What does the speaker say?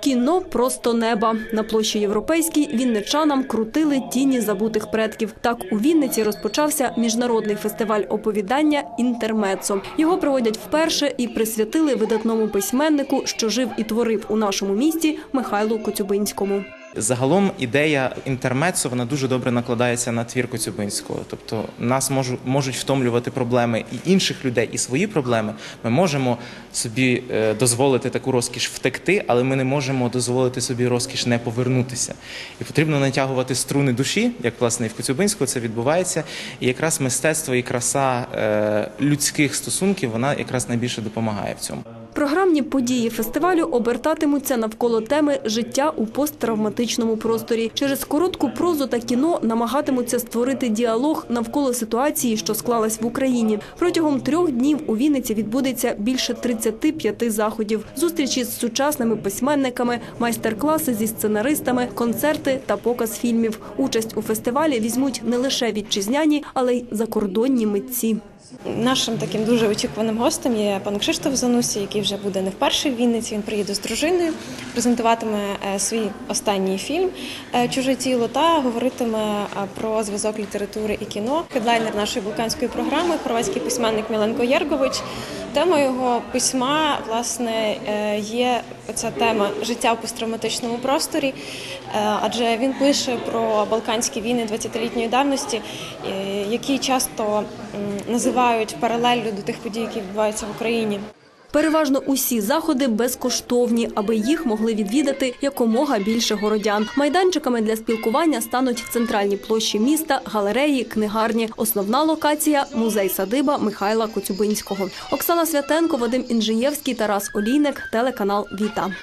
Кіно просто неба на площі Європейській вінничанам крутили тіні забутих предків. Так у Вінниці розпочався міжнародний фестиваль оповідання Інтермецо. Його проводять вперше і присвятили видатному письменнику, що жив і творив у нашому місті Михайлу Коцюбинському. Загалом ідея інтермецо вона дуже добре накладається на твір Коцюбинського. Тобто нас можу, можуть втомлювати проблеми і інших людей, і свої проблеми. Ми можемо собі е, дозволити таку розкіш втекти, але ми не можемо дозволити собі розкіш не повернутися. І потрібно натягувати струни душі, як власне і в Коцюбинського це відбувається. І якраз мистецтво і краса е, людських стосунків вона якраз найбільше допомагає в цьому. Програмні події фестивалю обертатимуться навколо теми життя у посттравматичному просторі. Через коротку прозу та кіно намагатимуться створити діалог навколо ситуації, що склалась в Україні. Протягом трьох днів у Вінниці відбудеться більше 35 заходів, зустрічі з сучасними письменниками, майстер-класи зі сценаристами, концерти та показ фільмів. Участь у фестивалі візьмуть не лише вітчизняні, але й закордонні митці. Нашим таким дуже очікуваним гостем є пан Кшиштоф Занусі, який вже буде не вперше в Вінниці. Він приїде з дружиною, презентуватиме е, свій останній фільм е, Чуже тіло та говоритиме е, про зв'язок літератури і кіно. Хедлайнер нашої балканської програми, хорватський письменник Міленко Єргович. Темою його письма власне є ця тема життя в посттравматичному просторі, адже він пише про балканські війни 20-літньої давності, які часто називають паралеллю до тих подій, які відбуваються в Україні. Переважно усі заходи безкоштовні, аби їх могли відвідати якомога більше городян. Майданчиками для спілкування стануть центральні площі міста, галереї, книгарні. Основна локація музей садиба Михайла Коцюбинського. Оксана Святенко, Вадим Інжиєвський, Тарас Олійник, телеканал Віта.